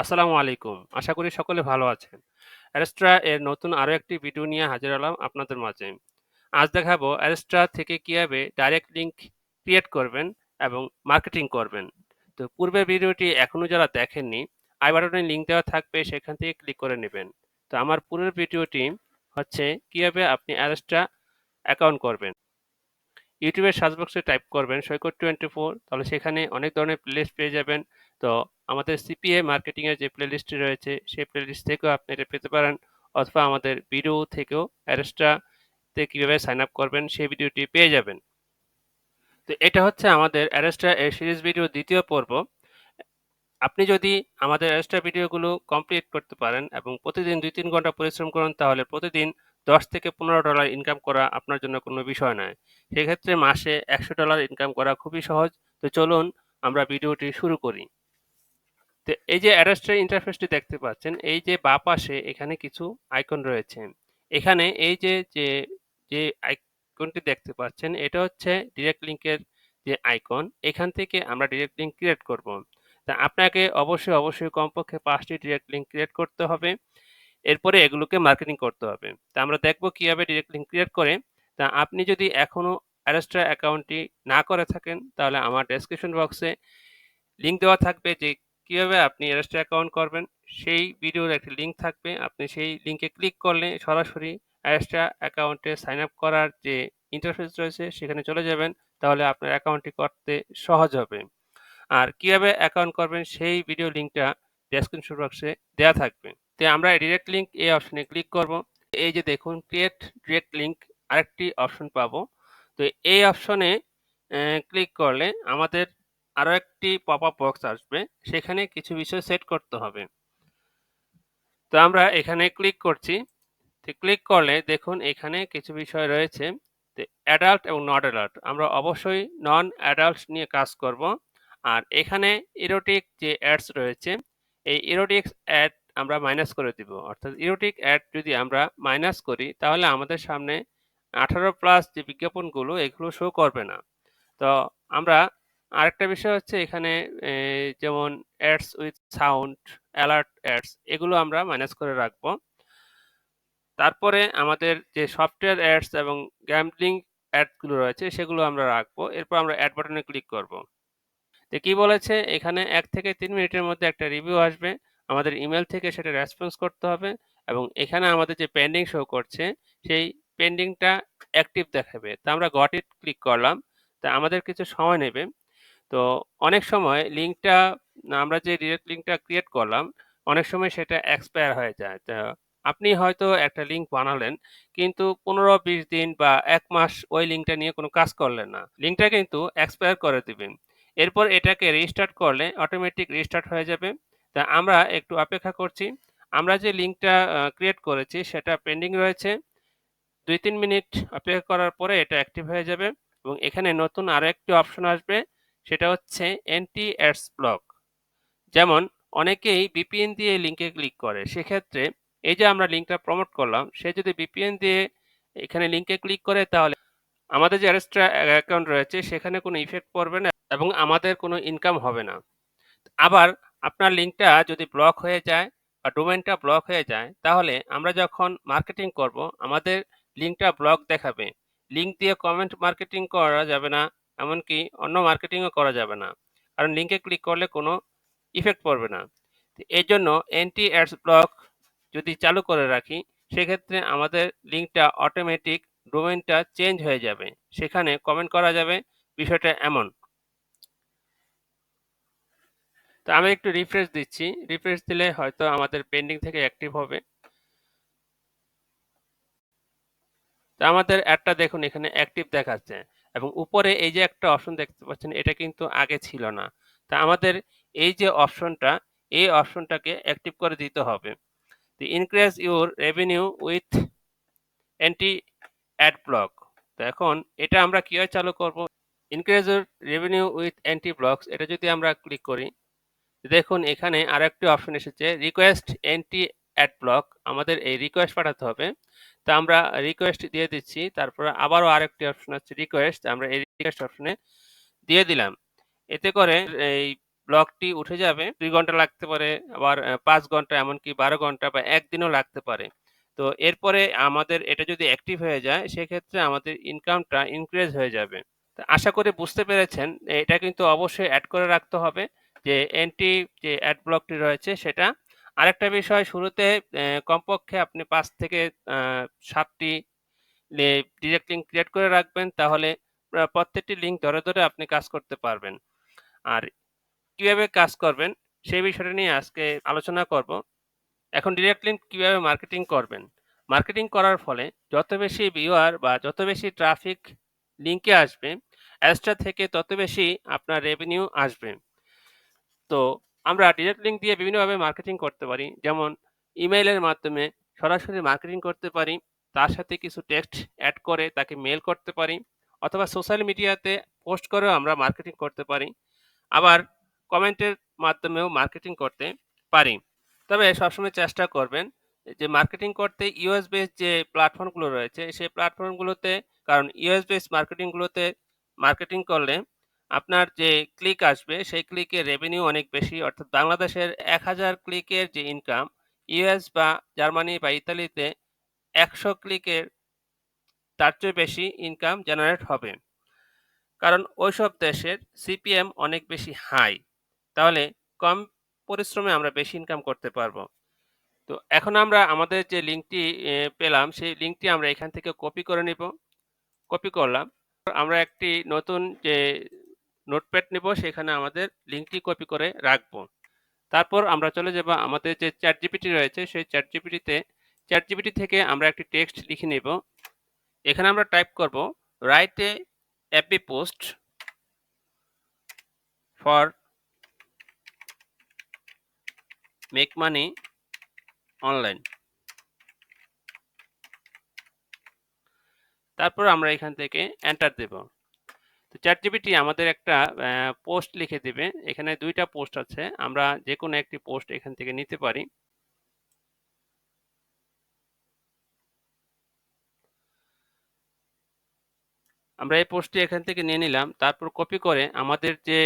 আসসালামু আলাইকুম। আশা করি সকলে ভালো আছেন। অ্যারেস্ট্রা এর নতুন আরও একটি ভিডিও নিয়ে হাজির হলাম আপনাদের মাঝে। আজ দেখাবো অ্যারেস্ট্রা থেকে কীভাবে ডাইরেক্ট লিঙ্ক ক্রিয়েট করবেন এবং মার্কেটিং করবেন। তো পূর্বের ভিডিওটি এখনও যারা দেখেননি, আই বাটনে লিঙ্ক দেওয়া থাকবে সেখান থেকে ক্লিক করে নেবেন। তো আমার পূর্বের ভিডিওটি হচ্ছে কীভাবে আপনি অ্যারেস্ট্রা অ্যাকাউন্ট করবেন। ইউটিউবের সার্চ বক্সে টাইপ করবেন সৈকত টোয়েন্টি ফোর তাহলে সেখানে অনেক ধরনের প্লেলিস্ট পেয়ে যাবেন তো আমাদের সিপিএ মার্কেটিংয়ের যে প্লেলিস্টটি রয়েছে, সেই প্লেলিস্ট থেকেও আপনি এটা পেতে পারেন অথবা আমাদের ভিডিও থেকেও অ্যারেস্টাতে কীভাবে সাইন আপ করবেন, সেই ভিডিওটি পেয়ে যাবেন। তো এটা হচ্ছে আমাদের অ্যারেস্টা এর সিরিজ ভিডিও দ্বিতীয় পর্ব। আপনি যদি আমাদের অ্যারেস্টা ভিডিওগুলো কমপ্লিট করতে পারেন এবং প্রতিদিন দুই তিন ঘণ্টা পরিশ্রম করেন, তাহলে প্রতিদিন দশ থেকে পনেরো ডলার ইনকাম করা আপনার জন্য কোনো বিষয় নয়। সেক্ষেত্রে মাসে একশো ডলার ইনকাম করা খুবই সহজ। তো চলুন আমরা ভিডিওটি শুরু করি। এই যে অ্যারেস্টের ইন্টারফেসটি দেখতে পাচ্ছেন, এই যে বা পাশে এখানে কিছু আইকন রয়েছে। এখানে এই যে যে যে আইকনটি দেখতে পাচ্ছেন, এটা হচ্ছে ডিরেক্ট লিঙ্কের যে আইকন এখান থেকে আমরা ডিরেক্ট লিঙ্ক ক্রিয়েট করব। তা আপনাকে অবশ্যই অবশ্যই কমপক্ষে পাঁচটি ডিরেক্ট লিঙ্ক ক্রিয়েট করতে হবে। এরপরে এগুলোকে মার্কেটিং করতে হবে। তা আমরা দেখব কীভাবে ডিরেক্ট লিঙ্ক ক্রিয়েট করে। তা আপনি যদি এখনও অ্যারেস্ট্রা অ্যাকাউন্টটি না করে থাকেন, তাহলে আমার ডেসক্রিপশন বক্সে লিঙ্ক দেওয়া থাকবে যে কীভাবে আপনি অ্যারেস্ট্রা অ্যাকাউন্ট করবেন, সেই ভিডিওর একটি লিঙ্ক থাকবে। আপনি সেই লিঙ্কে ক্লিক করলে সরাসরি অ্যারেস্ট্রা অ্যাকাউন্টে সাইন আপ করার যে ইন্টারফেস রয়েছে, সেখানে চলে যাবেন। তাহলে আপনার অ্যাকাউন্টটি করতে সহজ হবে। আর কীভাবে অ্যাকাউন্ট করবেন, সেই ভিডিও লিঙ্কটা ডেসক্রিপশন বক্সে দেওয়া থাকবে। তো আমরা ডিরেক্ট লিঙ্ক এই অপশনে ক্লিক করব। এই যে দেখুন ক্রিয়েট ডিরেক্ট লিঙ্ক আরেকটি অপশন পাবো। তো এই অপশনে ক্লিক করলে আমাদের আরও একটি পপ আপ বক্স আসবে, সেখানে কিছু বিষয় সেট করতে হবে। তো আমরা এখানে ক্লিক করছি। তো ক্লিক করলে দেখুন এখানে কিছু বিষয় রয়েছে। অ্যাডাল্ট এবং নট অ্যাডাল্ট আমরা অবশ্যই নন অ্যাডাল্ট নিয়ে কাজ করব। আর এখানে ইরোটিক যে অ্যাডস রয়েছে, এই ইরোটিক্স অ্যাড আমরা মাইনাস করে দিব। অর্থাৎ ইরোটিক অ্যাড যদি আমরা মাইনাস করি, তাহলে আমাদের সামনে আঠারো প্লাস যে বিজ্ঞাপনগুলো, এগুলো শো করবে না। তো আমরা আরেকটা বিষয় হচ্ছে এখানে যেমন ads with sound alert ads এগুলো আমরা মাইনাস করে রাখব। তারপরে আমাদের যে সফটওয়্যার অ্যাডস এবং গ্যাম্বলিং অ্যাডগুলো রয়েছে, সেগুলো আমরা রাখব। এরপর আমরা অ্যাড বাটনে ক্লিক করব। তো কি বলেছে? এখানে এক থেকে তিন মিনিটের মধ্যে একটা রিভিউ আসবে। আমাদের ইমেল থেকে সেটা রেসপন্স করতে হবে এবং এখানে আমাদের যে পেন্ডিং শো করছে, সেই পেন্ডিংটা অ্যাক্টিভ দেখাবে। তা আমরা গট ইট ক্লিক করলাম। তা আমাদের কিছু সময় নেবে। তো অনেক সময় লিঙ্কটা, আমরা যে ডিরেক্ট লিঙ্কটা ক্রিয়েট করলাম, অনেক সময় সেটা এক্সপায়ার হয়ে যায়। তা আপনি হয়তো একটা লিঙ্ক বানালেন, কিন্তু পনেরো, বিশ দিন বা এক মাস ওই লিঙ্কটা নিয়ে কোনো কাজ করলেন না। লিঙ্কটা কিন্তু এক্সপায়ার করে দিবেন। এরপর এটাকে রিস্টার্ট করলে অটোমেটিক রিস্টার্ট হয়ে যাবে। তা আমরা একটু অপেক্ষা করছি। আমরা যে লিঙ্কটা ক্রিয়েট করেছি সেটা পেন্ডিং রয়েছে। দুই, তিন মিনিট অপেক্ষা করার পরে এটা অ্যাক্টিভ হয়ে যাবে এবং এখানে নতুন আরও একটি অপশন আসবে। সেটা হচ্ছে এনটি অ্যাডস ব্লক যেমন, অনেকেই বিপিএন দিয়ে লিঙ্কে ক্লিক করে। সেক্ষেত্রে এই যে আমরা লিঙ্কটা প্রমোট করলাম, সে যদি বিপিএন দিয়ে এখানে লিঙ্কে ক্লিক করে, তাহলে আমাদের যে অ্যারেস্ট্রা অ্যাকাউন্ট রয়েছে, সেখানে কোনো ইফেক্ট পড়বে না এবং আমাদের কোনো ইনকাম হবে না। আবার আপনার লিঙ্কটা যদি ব্লক হয়ে যায় বা ডোমেনটা ব্লক হয়ে যায়, তাহলে আমরা যখন মার্কেটিং করব, আমাদের লিঙ্কটা ব্লক দেখাবে। লিঙ্ক দিয়ে কমেন্ট মার্কেটিং করা যাবে না। এমনকি অন্য মার্কেটিংও করা যাবে না। কারণ লিঙ্কে ক্লিক করলে কোনো ইফেক্ট পড়বে না। এই জন্য এন্টি অ্যাডস ব্লক যদি চালু করে রাখি, সেক্ষেত্রে আমাদের লিঙ্কটা অটোমেটিক ডোমেনটা চেঞ্জ হয়ে যাবে। সেখানে কমেন্ট করা যাবে, বিষয়টা এমন। তো আমি একটু রিফ্রেশ দিচ্ছি। রিফ্রেশ দিলে হয়তো আমাদের পেন্ডিং থেকে অ্যাক্টিভ হবে। তো আমাদের অ্যাডটা দেখুন, এখানে অ্যাক্টিভ দেখাচ্ছে। এবং উপরে এই যে একটা অপশন দেখতে পাচ্ছেন, এটা কিন্তু আগে ছিল না। তা আমাদের এই যে অপশনটা এই অপশনটাকে অ্যাক্টিভ করে দিতে হবে। তো increase your revenue with anti ad block তো এখন এটা আমরা কীভাবে চালু করব? Increase your revenue with anti blocks এটা যদি আমরা ক্লিক করি, দেখুন এখানে আরেকটি অপশন এসেছে রিকোয়েস্ট এন্টি অ্যাড ব্লক আমাদের এই রিকোয়েস্ট পাঠাতে হবে তা আমরা রিকোয়েস্ট দিয়ে দিচ্ছি তারপরে আবারও আরেকটি অপশন আছে রিকোয়েস্ট আমরা এই রিকোয়েস্ট অপশনে দিয়ে দিলাম এতে করে এই ব্লকটি উঠে যাবে দুই ঘণ্টা লাগতে পারে, আবার পাঁচ ঘণ্টা এমনকি ১২ ঘণ্টা বা ১ দিনও লাগতে পারে। তো এরপরে আমাদের এটা যদি অ্যাক্টিভ হয়ে যায় সেক্ষেত্রে আমাদের ইনকামটা ইনক্রিজ হয়ে যাবে। তো আশা করি বুঝতে পেরেছেন। এটা কিন্তু অবশ্যই অ্যাড করে রাখতে হবে যে এন্টি যে অ্যাড ব্লকটি রয়েছে সেটা। আরেকটা বিষয় শুরুতে কমপক্ষে আপনি পাঁচ থেকে সাতটি ডিরেক্ট লিঙ্ক ক্রিয়েট করে রাখবেন তাহলে প্রত্যেকটি লিঙ্ক ধরে, ধরে আপনি কাজ করতে পারবেন। আর কীভাবে কাজ করবেন সেই বিষয়টা নিয়ে আজকে আলোচনা করব। এখন ডিরেক্ট লিঙ্ক কীভাবে মার্কেটিং করবেন? মার্কেটিং করার ফলে যত বেশি ভিউয়ার বা যত বেশি ট্রাফিক লিঙ্কে আসবে, অ্যাডসটা থেকে তত বেশি আপনার রেভিনিউ আসবে। তো আমরা ডিরেক্ট লিঙ্ক দিয়ে বিভিন্নভাবে মার্কেটিং করতে পারি। যেমন ইমেইলের মাধ্যমে সরাসরি মার্কেটিং করতে পারি। তার সাথে কিছু টেক্সট অ্যাড করে তাকে মেল করতে পারি। অথবা সোশ্যাল মিডিয়াতে পোস্ট করেও আমরা মার্কেটিং করতে পারি। আবার কমেন্টের মাধ্যমেও মার্কেটিং করতে পারি। তবে সবসময় চেষ্টা করবেন যে মার্কেটিং করতে ইউএস বেস যে প্ল্যাটফর্মগুলো রয়েছে, সেই প্ল্যাটফর্মগুলোতে কারণ ইউএস বেস মার্কেটিংগুলোতে মার্কেটিং করলে আপনার যে ক্লিক আসবে, সেই ক্লিকের রেভিনিউ অনেক বেশি অর্থাৎ বাংলাদেশের ১০০০ ক্লিকের যে ইনকাম ইউএস বা জার্মানি বা ইতালিতে ১০০ ক্লিকের তার চেয়ে বেশি ইনকাম জেনারেট হবে। কারণ ওইসব দেশের সিপিএম অনেক বেশি হাই। তাহলে কম পরিশ্রমে আমরা বেশি ইনকাম করতে পারব। তো এখন আমরা আমাদের যে লিঙ্কটি পেলাম, সেই লিঙ্কটি আমরা এখান থেকে কপি করে নিব। কপি করলাম। আমরা একটি নতুন যে নোটপ্যাড নিব, সেখানে আমাদের লিঙ্কটি কপি করে রাখব। তারপর আমরা চলে যাব, আমাদের যে চ্যাটজিপিটি রয়েছে, সেই চ্যাটজিপিটিতে, চ্যাটজিপিটি থেকে আমরা একটি টেক্সট লিখে নেব। এখানে আমরা টাইপ করব, write a app post for make money online. তারপর আমরা এখান থেকে এন্টার দেব। তো চ্যাটজিপিটি আমাদের একটা পোস্ট লিখে দেবে এখানে দুইটা পোস্ট আছে। আমরা যে কোনো একটি পোস্ট এখান থেকে নিতে পারি। আমরা এই পোস্টটি এখান থেকে নিয়ে নিলাম। তারপর কপি করে আমাদের যে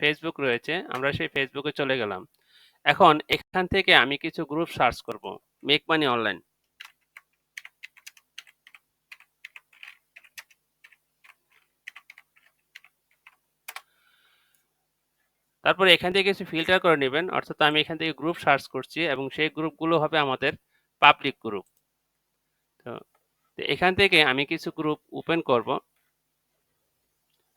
ফেসবুক রয়েছে, আমরা সেই ফেসবুকে চলে গেলাম। এখন এখান থেকে আমি কিছু গ্রুপ সার্চ করব। Make money online. তারপরে এখান থেকে কিছু ফিল্টার করে নেবেন অর্থাৎ আমি এখান থেকে গ্রুপ সার্চ করছি এবং সেই গ্রুপগুলো হবে আমাদের পাবলিক গ্রুপ। তো এখান থেকে আমি কিছু গ্রুপ ওপেন করব।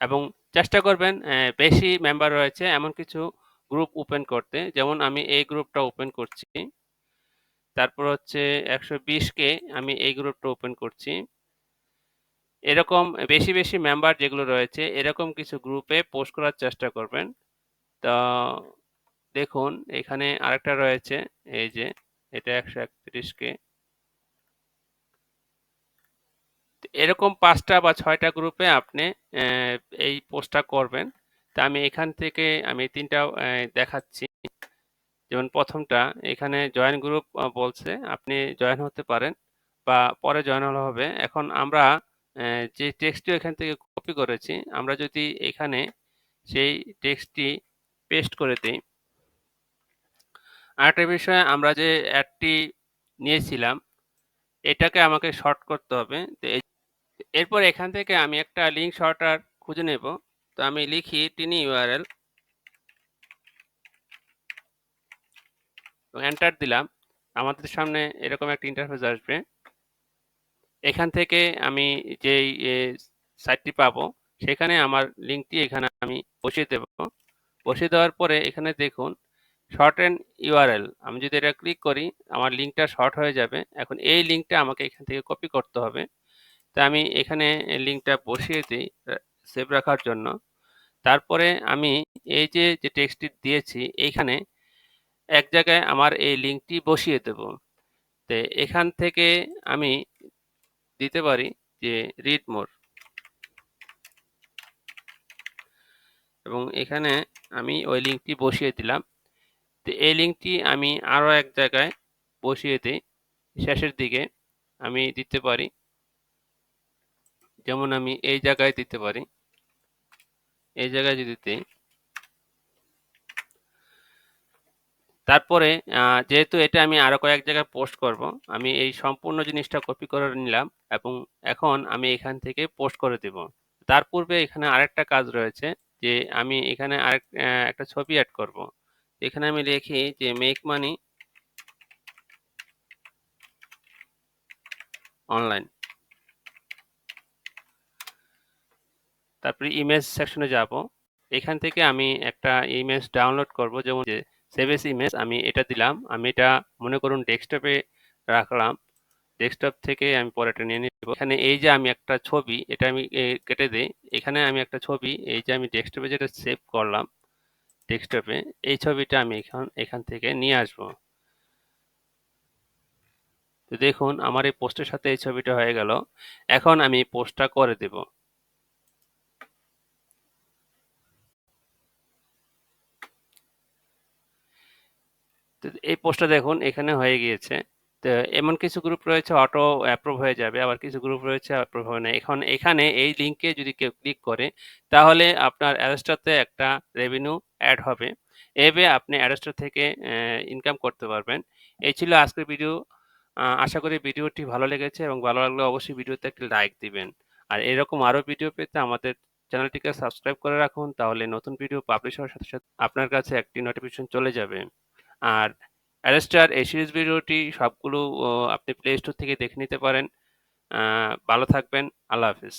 এবং চেষ্টা করবেন বেশি মেম্বার রয়েছে এমন কিছু গ্রুপ ওপেন করতে। যেমন আমি এই গ্রুপটা ওপেন করছি। তারপর হচ্ছে ১২০ কে আমি এই গ্রুপটা ওপেন করছি। এরকম বেশি, বেশি মেম্বার যেগুলো রয়েছে এরকম কিছু গ্রুপে পোস্ট করার চেষ্টা করবেন। দেখুন, এখানে আরেকটা রয়েছে, এই যে এটা ১৩১ কে। এরকম পাঁচটা বা ছয়টা গ্রুপে আপনি এই পোস্টটা করবেন। তা আমি এখান থেকে আমি তিনটা দেখাচ্ছি। যেমন প্রথমটা, এখানে জয়েন গ্রুপ বলছে। আপনি জয়েন হতে পারেন বা পরে জয়েন হলে হবে। এখন আমরা যে টেক্সটটি এখান থেকে কপি করেছি, আমরা যদি এখানে সেই টেক্সটটি পেস্ট করে দেই। আরেকটা বিষয়ে, আমরা যে অ্যাডটি নিয়েছিলাম, এটাকে আমাকে শর্ট করতে হবে। তো এরপর এখান থেকে আমি একটা লিঙ্ক শর্টার খুঁজে নেব। তো আমি লিখি URL এবং এন্টার দিলাম। আমাদের সামনে এরকম একটা ইন্টারফেস আসবে। এখান থেকে আমি যেই সাইটটি পাবো, সেখানে আমার লিঙ্কটি এখানে আমি বসিয়ে দেব। বসিয়ে দেওয়ার পরে এখানে দেখুন শর্টেন ইউআরএল আমি যদি এটা ক্লিক করি আমার লিঙ্কটা শর্ট হয়ে যাবে। এখন এই লিঙ্কটা আমাকে এখান থেকে কপি করতে হবে। তা আমি এখানে লিঙ্কটা বসিয়ে দিই সেভ রাখার জন্য। তারপরে আমি এই যে, যে টেক্সটটি দিয়েছি এইখানে এক জায়গায় আমার এই লিঙ্কটি বসিয়ে দেব। তো এখান থেকে আমি দিতে পারি যে রিড মোর। এবং এখানে আমি ওই লিঙ্কটি বসিয়ে দিলাম। তো এই লিঙ্কটি আমি আরও এক জায়গায় বসিয়ে দিই। শেষের দিকে আমি দিতে পারি। যেমন আমি এই জায়গায় দিতে পারি। এই জায়গায় যদি দিই তারপরে যেহেতু এটা আমি আরও কয়েক জায়গায় পোস্ট করব, আমি এই সম্পূর্ণ জিনিসটা কপি করে নিলাম এবং এখন আমি এখান থেকে পোস্ট করে দিব। তার পূর্বে এখানে আরেকটা কাজ রয়েছে যে আমি এখানে অ্যা একটা ছবি অ্যাড করব। এখানে আমি লিখি যে মেক মানি অনলাইন। তারপরে ইমেজ সেকশনে যাব। এখান থেকে আমি একটা ইমেজ ডাউনলোড করব যেমন যে সেভেস ইমেজ আমি এটা দিলাম। আমি এটা মনে করুন ডেস্কটপে রাখলাম। ডেস্কটপ থেকে আমি পরে এটা নিয়ে নিব। এখানে এই যে আমি একটা ছবি, এটা আমি কেটে দেই। এখানে আমি একটা ছবি, এই যে আমি ডেস্কটপে যেটা সেভ করলাম ডেস্কটপে এই ছবিটা আমি এখান এখান থেকে নিয়ে আসব। তো দেখুন, আমার এই পোস্টের সাথে এই ছবিটা হয়ে গেল। এখন আমি পোস্টটা করে দেব। এই পোস্টটা দেখুন, এখানে হয়ে গিয়েছে। এমন কিছু গ্রুপ রয়েছে অটো অ্যাপ্রুভ হয়ে যাবে। আবার কিছু গ্রুপ রয়েছে অ্যাপ্রুভ হবে না। এখন এখানে এই লিংকে যদি কেউ ক্লিক করে তাহলে আপনার অ্যারেস্টাতে একটা রেভিনিউ অ্যাড হবে। এভাবে আপনি অ্যারেস্টা থেকে ইনকাম করতে পারবেন। এই ছিল আজকের ভিডিও। আশা করি ভিডিওটি ভালো লেগেছে এবং ভালো লাগলে অবশ্যই ভিডিওতে একটি লাইক দিবেন। আর এরকম আরও ভিডিও পেতে আমাদের চ্যানেলটিকে সাবস্ক্রাইব করে রাখুন। তাহলে নতুন ভিডিও পাবলিশ হওয়ার সাথে, সাথে আপনার কাছে একটি নোটিফিকেশন চলে যাবে। আর অ্যারেস্টার এই সিরিজ ভিডিওটি সবগুলো আপনি প্লে স্টোর থেকে দেখে নিতে পারেন। ভালো থাকবেন। আল্লাহ হাফেজ।